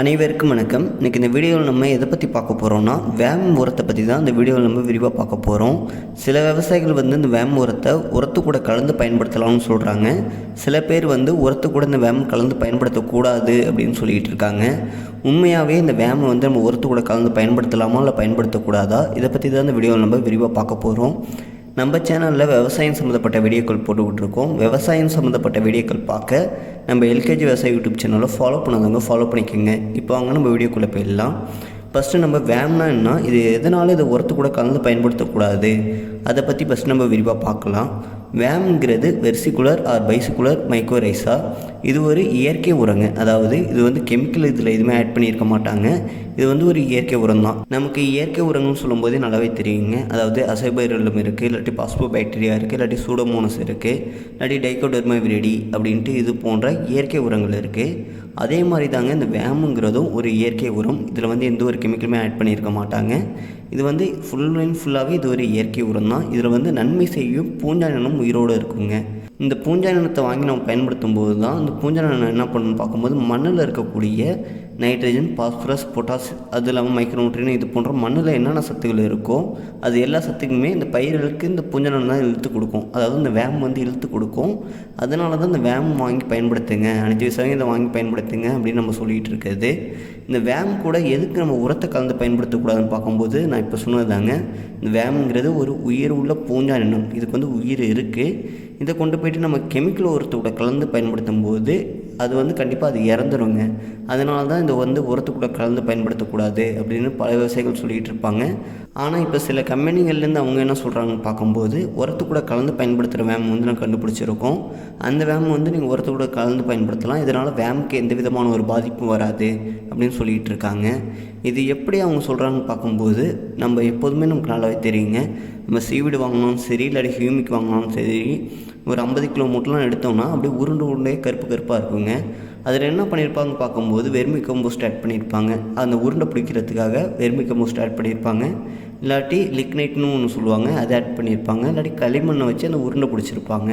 அனைவருக்கும் வணக்கம். இன்றைக்கி இந்த வீடியோவில் நம்ம எதை பற்றி பார்க்க போகிறோம்னா வேம் உரத்தை பற்றி தான் இந்த வீடியோவில் நம்ம விரிவாக பார்க்க போகிறோம் சில விவசாயிகள் வந்து இந்த வேம் உரத்தை உரத்து கூட கலந்து பயன்படுத்தலாம்னு சொல்கிறாங்க சில பேர் வந்து உரத்து கூட இந்த வேம் கலந்து பயன்படுத்தக்கூடாது அப்படின்னு சொல்லிகிட்டு இருக்காங்க. உண்மையாகவே இந்த வேமை வந்து நம்ம உரத்து கூட கலந்து பயன்படுத்தலாமா இல்லை பயன்படுத்தக்கூடாதா இதை பற்றி தான் இந்த வீடியோவில் நம்ம விரிவாக பார்க்க போகிறோம் நம்ம சேனலில் விவசாயம் சம்மந்தப்பட்ட வீடியோக்கள் போட்டுக்கிட்டு இருக்கோம். விவசாயம் சம்மந்தப்பட்ட வீடியோக்கள் பார்க்க நம்ம எல்கேஜி விவசாய யூடியூப் சேனலை ஃபாலோ பண்ணாதவங்க ஃபாலோ பண்ணிக்கோங்க. இப்போ வாங்க நம்ம வீடியோக்குள்ளே போயிடலாம். ஃபஸ்ட்டு நம்ம வேம்னா என்ன இது எதனால் இதை உரத்து கூட கலந்து பயன்படுத்தக்கூடாது? அதை பற்றி ஃபஸ்ட் நம்ம விரிவாக பார்க்கலாம். வேம்ங்கிறது வெர்சிகுலர் ஆர் பைசிகுலர் மைக்ரோரைஸா இது ஒரு இயற்கை உரங்க. அதாவது இது வந்து கெமிக்கல் இதில் எதுவுமே ஆட் பண்ணியிருக்க மாட்டாங்க. இது வந்து ஒரு இயற்கை உரம் தான் நமக்கு இயற்கை உரங்கள்னு சொல்லும்போதே நல்லாவே தெரியுங்க. அதாவது அசைபைரலம் இருக்குது இல்லாட்டி பாஸ்போ பாக்டீரியா இருக்குது இல்லாட்டி சூடோமோனஸ் இருக்குது இல்லாட்டி டைகோடர்மா விரடி அப்படின்ட்டு இது போன்ற இயற்கை உரங்கள் இருக்குது அதே மாதிரி தாங்க இந்த வேமுங்கிறதும் ஒரு இயற்கை உரம். இதில் வந்து எந்த ஒரு கெமிக்கலுமே ஆட் பண்ணியிருக்க மாட்டாங்க. இது வந்து ஃபுல் அண்ட் ஃபுல்லாகவே இது ஒரு இயற்கை உரம் தான் இதில் வந்து நன்மை செய்யும் பூஞ்சானனும் உயிரோடு இருக்குங்க. இந்த பூஞ்சானத்தை வாங்கி நம்ம பயன்படுத்தும் போது தான் இந்த பூஞ்சானம் என்ன பண்ணணும்னு பார்க்கும்போது மண்ணில் இருக்கக்கூடிய நைட்ரஜன் பாஸ்பரஸ் பொட்டாஸ் அது இல்லாமல் மைக்ரோநியூட்ரியன் இது போன்ற மண்ணில் என்னென்ன சத்துக்கள் இருக்கோ அது எல்லா சத்துக்குமே இந்த பயிர்களுக்கு இந்த பூஞ்சனம் தான் இழுத்து கொடுக்கும். அதாவது இந்த வேம் வந்து இழுத்து கொடுக்கும். அதனால தான் இந்த வேம் வாங்கி பயன்படுத்துங்க. அனைத்து விவசாயிங்க இதை வாங்கி பயன்படுத்துங்க அப்படின்னு நம்ம சொல்லிகிட்டு இருக்கிறது. இந்த வேம் கூட எதுக்கு நம்ம உரத்தை கலந்து பயன்படுத்தக்கூடாதுன்னு பார்க்கும்போது நான் இப்போ சொன்னது தாங்க இந்த வேம்ங்கிறது ஒரு உயிர் உள்ள பூஞ்சானினம் இதுக்கு வந்து உயிர் இருக்குது இதை கொண்டு போயிட்டு நம்ம கெமிக்கல் உரத்தோட கலந்து பயன்படுத்தும் போது அது வந்து கண்டிப்பாக அது இறந்துருங்க. அதனால தான் இந்த வந்து உரத்துக்கூட கலந்து பயன்படுத்தக்கூடாது அப்படின்னு பல விவசாயிகள் சொல்லிகிட்டு இருப்பாங்க. ஆனால் இப்போ சில கம்பெனிகள்லேருந்து அவங்க என்ன சொல்கிறாங்கன்னு பார்க்கும்போது உரத்துக்கூட கலந்து பயன்படுத்துகிற வேம் வந்து நான் கண்டுபிடிச்சிருக்கோம். அந்த வேம் வந்து நீங்கள் உரத்துக்கூட கலந்து பயன்படுத்தலாம். இதனால் வேமுக்கு எந்த விதமான ஒரு பாதிப்பும் வராது அப்படின்னு சொல்லிகிட்டு இருக்காங்க. இது எப்படி அவங்க சொல்கிறாங்கன்னு பார்க்கும்போது நம்ம எப்போதுமே நமக்கு நல்லாவே தெரியுங்க. நம்ம சீவிடு வாங்கினாலும் சரி இல்லாட்டி ஹியூமிக் வாங்கினாலும் சரி ஒரு ஐம்பது கிலோ மூட்டெலாம் எடுத்தோம்னா அப்படியே உருண்டு உருண்டே கருப்பு கருப்பாக இருக்குங்க. அதில் என்ன பண்ணியிருப்பாங்க பார்க்கும்போது வெர்மி கம்போஸ்ட் ஆட் பண்ணியிருப்பாங்க. அந்த உருண்டை பிடிக்கிறதுக்காக வெர்மி கம்போஸ்ட் ஆட் பண்ணியிருப்பாங்க. இல்லாட்டி லிக்னைட்னு ஒன்று சொல்லுவாங்க அதை ஆட் பண்ணியிருப்பாங்க. இல்லாட்டி களிமண்ணை வச்சு அந்த உருண்டை பிடிச்சிருப்பாங்க.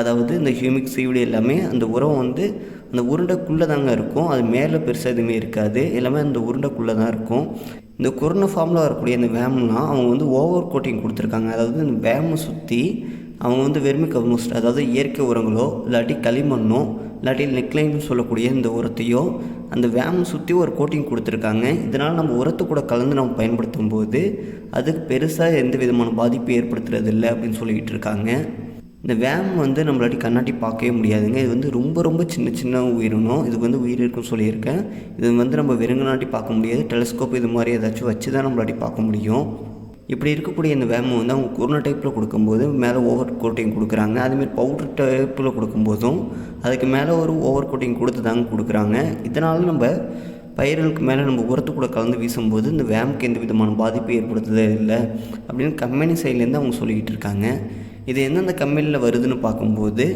அதாவது இந்த ஹியூமிக் சீவிடு எல்லாமே அந்த உரம் வந்து அந்த உருண்டைக்குள்ளே தாங்க இருக்கும். அது மேலே பெருசாக எதுவுமே இருக்காது. எல்லாமே அந்த உருண்டைக்குள்ளே தான் இருக்கும். இந்த கொரோனா ஃபார்மில் வரக்கூடிய இந்த வேம்லாம் அவங்க வந்து ஓவர் கோட்டிங் கொடுத்துருக்காங்க. அதாவது இந்த வேமை சுற்றி அவங்க வந்து வெறுமை கம்போஸ்ட் அதாவது இயற்கை உரங்களோ இல்லாட்டி களிமண்ணோ இல்லாட்டி நெக்லைன்னு சொல்லக்கூடிய இந்த உரத்தையோ அந்த வேமை சுற்றி ஒரு கோட்டிங் கொடுத்துருக்காங்க. இதனால் நம்ம உரத்தை கூட கலந்து நம்ம பயன்படுத்தும் போது அதுக்கு பெருசாக எந்த விதமான பாதிப்பு ஏற்படுத்துறதில்லை அப்படின்னு சொல்லிக்கிட்டு இருக்காங்க. இந்த வேம் வந்து நம்மளாட்டி கண்ணாட்டி பார்க்கவே முடியாதுங்க. இது வந்து ரொம்ப ரொம்ப சின்ன சின்ன உயிரினம். இதுக்கு வந்து உயிர் இருக்குன்னு சொல்லியிருக்கேன். இது வந்து நம்ம வெறுங்கனாட்டி பார்க்க முடியாது. டெலிஸ்கோப் இது மாதிரி ஏதாச்சும் வச்சு தான் நம்மளாட்டி பார்க்க முடியும். இப்படி இருக்கக்கூடிய இந்த வேமை வந்து அவங்க கொரோனா டைப்பில் கொடுக்கும்போது மேலே ஓவர் கோட்டிங் கொடுக்குறாங்க. அதுமாரி பவுடர் டைப்பில் கொடுக்கும்போதும் அதுக்கு மேலே ஒரு ஓவர் கோட்டிங் கொடுத்து தாங்க கொடுக்குறாங்க. இதனால் நம்ம பயிர்களுக்கு மேலே நம்ம உரத்து கூட கலந்து வீசும்போது இந்த வேமுக்கு எந்த விதமான பாதிப்பு ஏற்படுத்துதே இல்லை. அப்படின்னு கம்பெனி சைட்லேருந்து அவங்க சொல்லிக்கிட்டு இருக்காங்க. இது எந்தெந்த கம்பெனியில் வருதுன்னு பார்க்கும்போது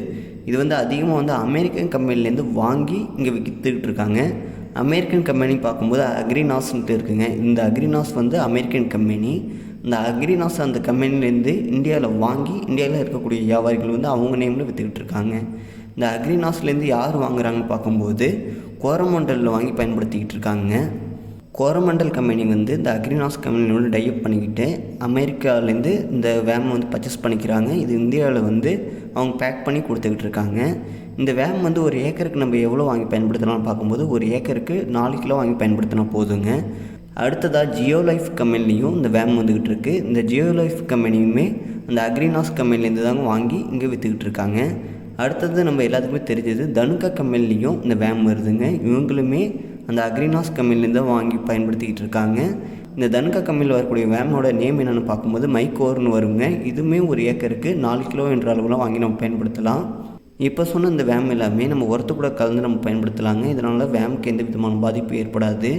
இது வந்து அதிகமாக வந்து அமெரிக்கன் கம்பெனிலேருந்து வாங்கி இங்கே விற்றுக்கிட்டு இருக்காங்க. அமெரிக்கன் கம்பெனி பார்க்கும்போது அக்ரினாஸ்ன்ட்டு இருக்குங்க. இந்த அக்ரினாஸ் வந்து அமெரிக்கன் கம்பெனி. இந்த அக்ரினாஸ் அந்த கம்பெனிலேருந்து இந்தியாவில் வாங்கி இந்தியாவில் இருக்கக்கூடிய வியாபாரிகள் வந்து அவங்க நேமில் விற்றுக்கிட்டு இருக்காங்க. இந்த அக்ரினாஸ்லேருந்து யார் வாங்குறாங்கன்னு பார்க்கும்போது கோரமண்டலில் வாங்கி பயன்படுத்திக்கிட்டு இருக்காங்க. கோரமண்டல் கம்பெனி வந்து இந்த அக்ரினாஸ் கம்பெனியோட டைப் பண்ணிக்கிட்டு அமெரிக்காவிலேருந்து இந்த வேம் வந்து பர்ச்சேஸ் பண்ணிக்கிறாங்க. இது இந்தியாவில் வந்து அவங்க பேக் பண்ணி கொடுத்துக்கிட்டு இருக்காங்க. இந்த வேம் வந்து ஒரு ஏக்கருக்கு நம்ம எவ்வளோ வாங்கி பயன்படுத்தலாம்னு பார்க்கும்போது ஒரு ஏக்கருக்கு நாலு கிலோ வாங்கி பயன்படுத்தினா போதுங்க. அடுத்ததாக ஜியோ லைஃப் கம்பெனிலையும் இந்த வேம் வந்துக்கிட்டு இருக்குது இந்த ஜியோ லைஃப் கம்பெனியுமே அந்த அக்ரினாஸ் கம்பெனிலேருந்து தாங்க வாங்கி இங்கே விற்றுக்கிட்டு இருக்காங்க. அடுத்தது நம்ம எல்லாத்துக்குமே தெரிஞ்சது தனுக்கா கம்பெனிலையும் இந்த வேம் வருதுங்க. இவங்களுமே அந்த அக்ரினாஸ் கம்மிலேருந்து வாங்கி பயன்படுத்திக்கிட்டு இருக்காங்க. இந்த தனுக்கா கம்மியில் வரக்கூடிய வேமோட நேம் என்னென்னு பார்க்கும்போது மைக்கோர்னு வருங்க. இதுவுமே ஒரு ஏக்கருக்கு நாலு கிலோ என்ற அளவுலாம் வாங்கி நம்ம பயன்படுத்தலாம். இப்போ சொன்ன இந்த வேம் எல்லாமே நம்ம உரத்து கூட கலந்து நம்ம பயன்படுத்தலாங்க. இதனால் வேமுக்கு எந்த விதமான பாதிப்பு ஏற்படாது.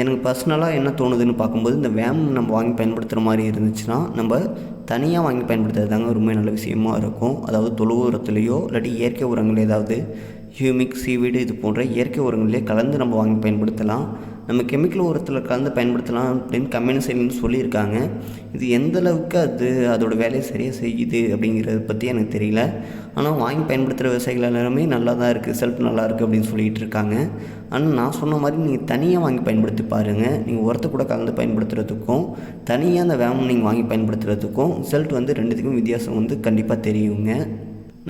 எனக்கு பர்சனலாக என்ன தோணுதுன்னு பார்க்கும்போது இந்த வேம் நம்ம வாங்கி பயன்படுத்துகிற மாதிரி இருந்துச்சுன்னா நம்ம தனியாக வாங்கி பயன்படுத்துறது தாங்க ரொம்ப நல்ல விஷயமா இருக்கும். அதாவது தொழு உரத்துலேயோ இல்லாட்டி இயற்கை உரங்கள் ஏதாவது ஹியூமிக் சீவீடு இது போன்ற இயற்கை உரங்களே கலந்து நம்ம வாங்கி பயன்படுத்தலாம். நம்ம கெமிக்கல் உரத்தில் கலந்து பயன்படுத்தலாம் அப்படின்னு கம்பெனி சைட்லேருந்து சொல்லியிருக்காங்க. இது எந்த அளவுக்கு அது அதோட வேலையை சரியாக செய்யுது அப்படிங்கிறத பற்றி எனக்கு தெரியல. ஆனால் வாங்கி பயன்படுத்துகிற விவசாயிகள் எல்லாருமே நல்லா தான் இருக்குது ரிசல்ட் நல்லா இருக்குது அப்படின்னு சொல்லிகிட்டு இருக்காங்க. ஆனால் நான் சொன்ன மாதிரி நீங்கள் தனியாக வாங்கி பயன்படுத்தி பாருங்கள் நீங்கள் உரத்தை கூட கலந்து பயன்படுத்துகிறதுக்கும் தனியாக அந்த வேமம் நீங்கள் வாங்கி பயன்படுத்துகிறதுக்கும் ரிசல்ட் வந்து ரெண்டுத்துக்கும் வித்தியாசம் வந்து கண்டிப்பாக தெரியுங்க.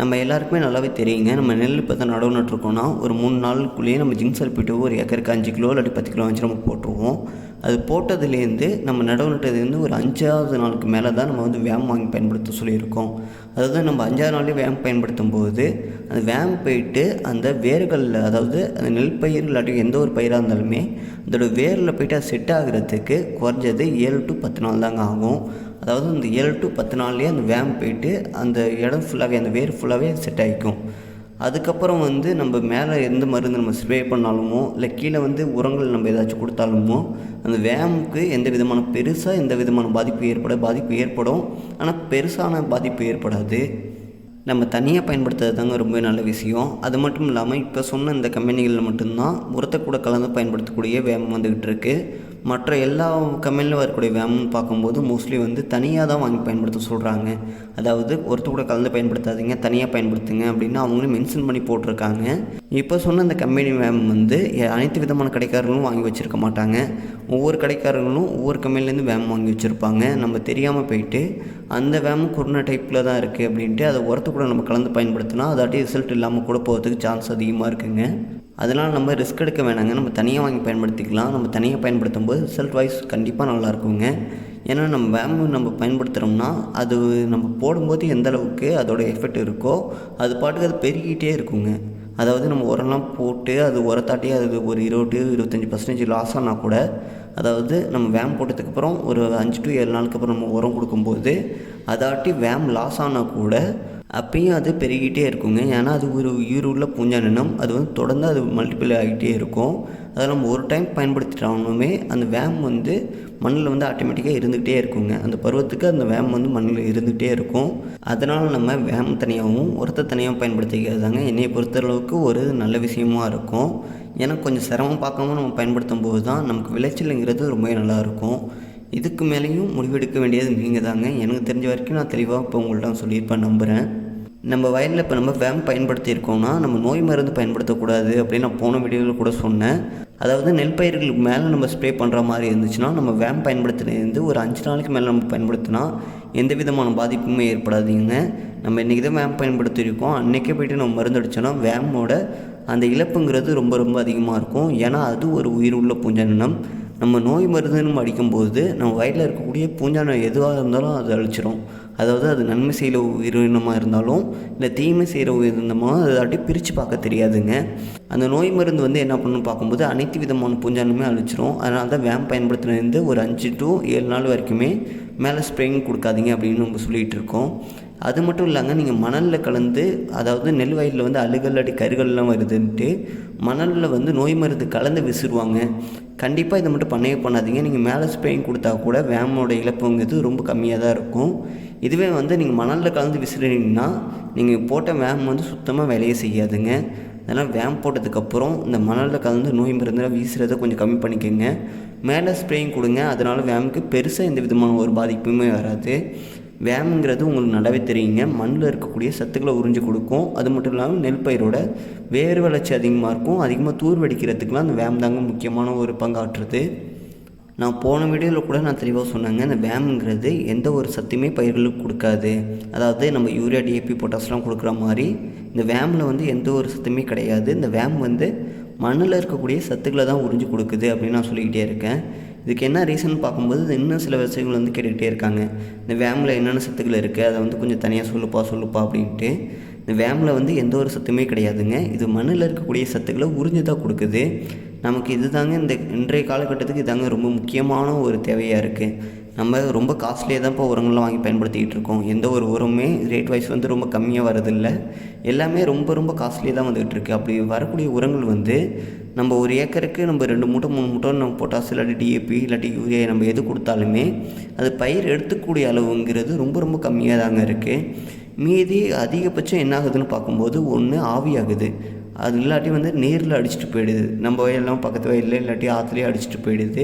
நம்ம எல்லாருக்குமே நல்லாவே தெரியுங்க. நம்ம நெல் இப்போ தான் நடவு நட்டுருக்கோம்னா ஒரு மூணு நாளுக்குள்ளேயே நம்ம ஜிங்க் சல்பேட்டு ஒரு ஏக்கருக்கு அஞ்சு கிலோ இல்லாட்டி பத்து கிலோ வச்சு நம்ம போட்டுருவோம். அது போட்டதுலேருந்து நம்ம நடவு நட்டதுலேருந்து ஒரு அஞ்சாவது நாளுக்கு மேலே தான் நம்ம வந்து வேம் வாங்கி பயன்படுத்த சொல்லியிருக்கோம். அதாவது நம்ம அஞ்சாவது நாளே வேம் பயன்படுத்தும் போது அந்த வேம் போயிட்டு அந்த வேர்களில் அதாவது அந்த நெல் பயிர் இல்லாட்டி எந்த ஒரு பயிராக இருந்தாலுமே அதோட வேரில் போயிட்டு அது செட் ஆகுறதுக்கு குறைஞ்சது ஏழு டு பத்து நாள் தாங்க ஆகும். அதாவது இந்த ஏழு டு பத்து நாள்லேயே அந்த வேம் போயிட்டு அந்த இடம் ஃபுல்லாகவே அந்த வேர் ஃபுல்லாகவே செட் ஆகிக்கும் அதுக்கப்புறம் வந்து நம்ம மேலே எந்த மருந்து நம்ம ஸ்ப்ரே பண்ணாலுமோ இல்லை கீழே வந்து உரங்கள் நம்ம ஏதாச்சும் கொடுத்தாலுமோ அந்த வேமுக்கு எந்த விதமான பெருசாக எந்த விதமான பாதிப்பு ஏற்பட பாதிப்பு ஏற்படும். ஆனால் பெருசான பாதிப்பு ஏற்படாது. நம்ம தனியாக பயன்படுத்துறது தாங்க ரொம்ப நல்ல விஷயம். அது மட்டும் இல்லாமல் இப்போ சொன்ன இந்த கம்பெனிகளில் மட்டும்தான் உரத்தை கூட கலந்து பயன்படுத்தக்கூடிய வேம் வந்துக்கிட்டு இருக்குது மற்ற எல்லா கம்பெனிலும் வரக்கூடிய வேம்னு பார்க்கும்போது மோஸ்ட்லி வந்து தனியாக தான் வாங்கி பயன்படுத்த சொல்கிறாங்க அதாவது ஒருத்த கூட கலந்து பயன்படுத்தாதீங்க தனியாக பயன்படுத்துங்க அப்படின்னு அவங்களும் மென்ஷன் பண்ணி போட்டிருக்காங்க. இப்போ சொன்ன அந்த கம்பெனி வேம் வந்து அனைத்து விதமான கடைக்காரர்களும் வாங்கி வச்சுருக்க மாட்டாங்க. ஒவ்வொரு கடைக்காரர்களும் ஒவ்வொரு கம்பெனிலேருந்து வேம் வாங்கி வச்சுருப்பாங்க. நம்ம தெரியாமல் போயிட்டு அந்த வேமும் கொரோனா டைப்பில் தான் இருக்குது அப்படின்ட்டு அதை உரத்து கூட நம்ம கலந்து பயன்படுத்தினா அதாட்டி ரிசல்ட் இல்லாமல் கூட போகிறதுக்கு சான்ஸ் அதிகமாக இருக்குங்க. அதனால் நம்ம ரிஸ்க் எடுக்க வேணாங்க. நம்ம தனியாக வாங்கி பயன்படுத்திக்கலாம். நம்ம தனியாக பயன்படுத்தும் போது ரிசல்ட் வைஸ் கண்டிப்பாக நல்லா இருக்குங்க. ஏன்னா நம்ம வேம் நம்ம பயன்படுத்துகிறோம்னா அது நம்ம போடும்போது எந்த அளவுக்கு அதோட எஃபெக்ட் இருக்கோ அது பாட்டுக்கு அது பெருகிட்டே இருக்குங்க. அதாவது நம்ம உரம்லாம் போட்டு அது உரத்தாட்டி அது ஒரு இருபது இருபத்தஞ்சி பர்சன்டேஜ் லாஸ் ஆனால் கூட அதாவது நம்ம வேம் போட்டதுக்கப்புறம் ஒரு அஞ்சு டு ஏழு நாளுக்கு அப்புறம் நம்ம உரம் கொடுக்கும்போது அதாட்டி வேம் லாஸ் ஆனால் கூட அப்பயும் அது பெருகிட்டே இருக்குங்க. ஏன்னா அது ஒரு உயிர் உள்ள பூஞ்சானினம் அது வந்து தொடர்ந்து அது மல்டிபிள் ஆகிட்டே இருக்கும். அதை நம்ம ஒரு டைம் பயன்படுத்திட்டாலுமே அந்த வேம் வந்து மண்ணில் வந்து ஆட்டோமேட்டிக்காக இருந்துக்கிட்டே இருக்குங்க. அந்த பருவத்துக்கு அந்த வேம் வந்து மண்ணில் இருந்துகிட்டே இருக்கும். அதனால் நம்ம வேம் தனியாகவும் உரத்தை தனியாகவும் பயன்படுத்திக்கிறது தாங்க என்னையை பொறுத்தளவுக்கு ஒரு நல்ல விஷயமாக இருக்கும். ஏன்னா கொஞ்சம் சிரமம் பார்க்காம நம்ம பயன்படுத்தும் போது தான் நமக்கு விளைச்சலுங்கிறது ரொம்ப நல்லாயிருக்கும் இதுக்கு மேலேயும் முடிவெடுக்க வேண்டியது நீங்கள் தாங்க எனக்கு தெரிஞ்ச வரைக்கும் நான் தெளிவாக இப்போ உங்கள்கிட்ட சொல்லியிருப்பேன் நம்புகிறேன் நம்ம வயலில் இப்போ நம்ம வேம் பயன்படுத்தியிருக்கோம்னா நம்ம நோய் மருந்து பயன்படுத்தக்கூடாது அப்படின்னு நான் போன வீடியோவில் கூட சொன்னேன். அதாவது நெல் பயிர்களுக்கு மேலே நம்ம ஸ்ப்ரே பண்ணுற மாதிரி இருந்துச்சுன்னா நம்ம வேம் பயன்படுத்தினது ஒரு அஞ்சு நாளைக்கு மேலே நம்ம பயன்படுத்தினா எந்த விதமான பாதிப்புமே ஏற்படாதீங்க. நம்ம இன்றைக்கி தான் வேம் பயன்படுத்தியிருக்கோம். அன்றைக்கே போயிட்டு நம்ம மருந்து அடித்தோன்னா வேமோட அந்த இழப்புங்கிறது ரொம்ப ரொம்ப அதிகமாக இருக்கும். ஏன்னா அது ஒரு உயிர் உள்ள பூஞ்சானினம். நம்ம நோய் மருந்து நம்ம அடிக்கும்போது நம்ம வயலில் இருக்கக்கூடிய பூஞ்சானம் எதுவாக இருந்தாலும் அது அழிச்சிரும். அதாவது அது நன்மை செய்கிற உயிரினமாக இருந்தாலும் இல்லை தீமை செய்கிற உயிரினமாக அதை அப்படி பிரித்து பார்க்க தெரியாதுங்க. அந்த நோய் மருந்து வந்து என்ன பண்ணணும் பார்க்கும்போது அனைத்து விதமான பூஞ்சானமே அழிச்சிரும். அதனால தான் வேம் பயன்படுத்தினது ஒரு அஞ்சு டு ஏழு நாள் வரைக்குமே மேலே ஸ்ப்ரேயிங் கொடுக்காதீங்க அப்படின்னு நம்ம சொல்லிகிட்டு இருக்கோம். அது மட்டும் இல்லாங்க நீங்கள் மணலில் கலந்து அதாவது நெல் வயலில் வந்து அழுகல் அடி கருகல்லாம் வருதுன்ட்டு மணலில் வந்து நோய் மருந்து கலந்து விசிறுவாங்க. கண்டிப்பாக இதை மட்டும் பண்ணவே பண்ணாதீங்க. நீங்கள் மேலே ஸ்ப்ரேயிங் கொடுத்தா கூட வேமோட இழப்புங்கிறது ரொம்ப கம்மியாக தான் இருக்கும். இதுவே வந்து நீங்கள் மணலில் கலந்து விசிறீங்கன்னா நீங்கள் போட்ட வேம் வந்து சுத்தமாக வேலையே செய்யாதுங்க. அதனால் வேம் போட்டதுக்கப்புறம் இந்த மணலில் கலந்து நோய் மருந்துலாம் வீசுகிறத கொஞ்சம் கம்மி பண்ணிக்கோங்க. மேலே ஸ்ப்ரேயிங் கொடுங்க. அதனால் வேமுக்கு பெருசாக எந்த விதமான ஒரு பாதிப்புமே வராது. வேம்ங்கிறது உங்களுக்கு நல்லாவே தெரியுங்க. மண்ணில் இருக்கக்கூடிய சத்துக்களை உறிஞ்சு கொடுக்கும். அது மட்டும் இல்லாமல் நெல் பயிரோட வேர் வளர்ச்சி அதிகமாக இருக்கும். அதிகமாக தூர் வெடிக்கிறதுக்கெலாம் அந்த வேம் தாங்க முக்கியமான ஒரு பங்காற்றுது. நான் போன வீடியோவில் கூட நான் தெளிவாக சொன்னாங்க. இந்த வேம்ங்கிறது எந்த ஒரு சத்துமே பயிர்களுக்கு கொடுக்காது. அதாவது நம்ம யூரியா டிஏபி பொட்டாஸ்லாம் கொடுக்குற மாதிரி இந்த வேமில் வந்து எந்த ஒரு சத்துமே கிடையாது. இந்த வேம் வந்து மண்ணில் இருக்கக்கூடிய சத்துக்களை தான் உறிஞ்சு கொடுக்குது அப்படின்னு நான் சொல்லிக்கிட்டே இருக்கேன். இதுக்கு என்ன ரீசன் பார்க்கும்போது இன்னும் சில விஷயங்கள் வந்து கேட்டுக்கிட்டே இருக்காங்க. இந்த வேமில் என்னென்ன சத்துக்கள் இருக்குது அதை வந்து கொஞ்சம் தனியாக சொல்லுப்பா சொல்லுப்பா அப்படின்ட்டு இந்த வேமில் வந்து எந்த ஒரு சத்துமே கிடையாதுங்க. இது மண்ணில் இருக்கக்கூடிய சத்துக்களை உறிஞ்சு தான் கொடுக்குது. நமக்கு இது தாங்க இந்த இன்றைய காலகட்டத்துக்கு இதாங்க ரொம்ப முக்கியமான ஒரு தேவையாக இருக்குது நம்ம ரொம்ப காஸ்ட்லியாக தான் இப்போ உரங்கள்லாம் வாங்கி பயன்படுத்திக்கிட்டு இருக்கோம். எந்த ஒரு உரமுமே ரேட் வைஸ் வந்து ரொம்ப கம்மியாக வரதில்லை எல்லாமே ரொம்ப ரொம்ப காஸ்ட்லியாக தான் வந்துகிட்டு இருக்குது அப்படி வரக்கூடிய உரங்கள் வந்து நம்ம ஒரு ஏக்கருக்கு நம்ம ரெண்டு மூட்டை மூணு மூட்டை நம்ம பொட்டாஸ் இல்லாட்டி டிஏபி இல்லாட்டி யூரியா நம்ம எது கொடுத்தாலுமே அது பயிர் எடுத்துக்கூடிய அளவுங்கிறது ரொம்ப ரொம்ப கம்மியாக தாங்க இருக்குது மீதி அதிகபட்சம் என்ன ஆகுதுன்னு பார்க்கும்போது ஒன்று ஆவியாகுது. அது இல்லாட்டி வந்து நீரில் அடிச்சிட்டு போயிடுது. நம்ம வயல்லாம் பக்கத்து வயலில் இல்லாட்டி ஆற்றுலேயே அடிச்சுட்டு போயிடுது.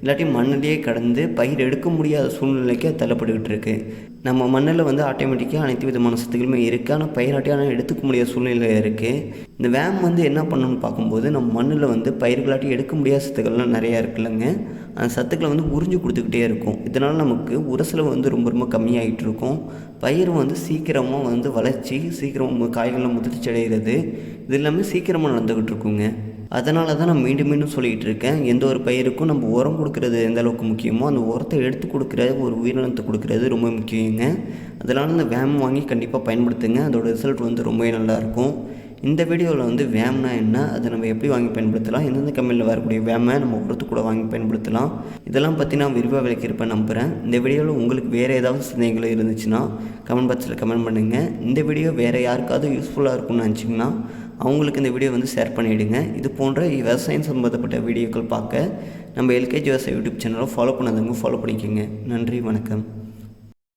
இல்லாட்டி மண்ணிலேயே கடந்து பயிர் எடுக்க முடியாத சூழ்நிலைக்கு தள்ளப்பட்டுக்கிட்டு இருக்கு நம்ம மண்ணில் வந்து ஆட்டோமேட்டிக்காக அனைத்து விதமான சத்துக்களுமே இருக்குது ஆனால் பயிராட்டி ஆனால் எடுத்துக்க முடியாத சூழ்நிலை இருக்குது இந்த வேம் வந்து என்ன பண்ணணும்னு பார்க்கும்போது நம்ம மண்ணில் வந்து பயிர்களாட்டி எடுக்க முடியாத சத்துக்கள்லாம் நிறையா இருக்குல்லங்க. அந்த சத்துக்களை வந்து உறிஞ்சு கொடுத்துக்கிட்டே இருக்கும். இதனால் நமக்கு உரசலவு வந்து ரொம்ப ரொம்ப கம்மியாகிட்டு இருக்கும். பயிர் வந்து சீக்கிரமாக வந்து வளர்ச்சி சீக்கிரமாக காய்களில் முதிர்ச்சி அடைகிறது இது எல்லாமே சீக்கிரமாக நடந்துக்கிட்டு இருக்குங்க. அதனால தான் நான் மீண்டும் மீண்டும் சொல்லிகிட்டு இருக்கேன். எந்த ஒரு பயிருக்கும் நம்ம உரம் கொடுக்குறது எந்த அளவுக்கு முக்கியமோ அந்த உரத்தை எடுத்து கொடுக்குற ஒரு உயிரினத்தை கொடுக்குறது ரொம்ப முக்கியங்க. அதனால் இந்த வேம் வாங்கி கண்டிப்பாக பயன்படுத்துங்க. அதோட ரிசல்ட் வந்து ரொம்பவே நல்லாயிருக்கும். இந்த வீடியோவில் வந்து வேம்னா என்ன அதை நம்ம எப்படி வாங்கி பயன்படுத்தலாம் எந்தெந்த கம்பெனியில் வரக்கூடிய வேமை நம்ம உரத்து கூட வாங்கி பயன்படுத்தலாம் இதெல்லாம் பற்றி நான் விரிவாக விளக்கியிருப்பேன் நம்புகிறேன் இந்த வீடியோவில் உங்களுக்கு வேறு ஏதாவது சந்தேகங்கள் இருந்துச்சுன்னா கமெண்ட் பாக்ஸில் கமெண்ட் பண்ணுங்கள் இந்த வீடியோ வேறு யாருக்காவது யூஸ்ஃபுல்லாக இருக்கும்னு நினச்சிங்கன்னா அவங்களுக்கு இந்த வீடியோ வந்து ஷேர் பண்ணிவிடுங்க இது போன்ற விவசாயம் சம்மந்தப்பட்ட வீடியோக்கள் பார்க்க நம்ம எல்கேஜி விவசாய யூடியூப் சேனலை ஃபாலோ பண்ணாதவங்க ஃபாலோ பண்ணிக்கோங்க. நன்றி வணக்கம்.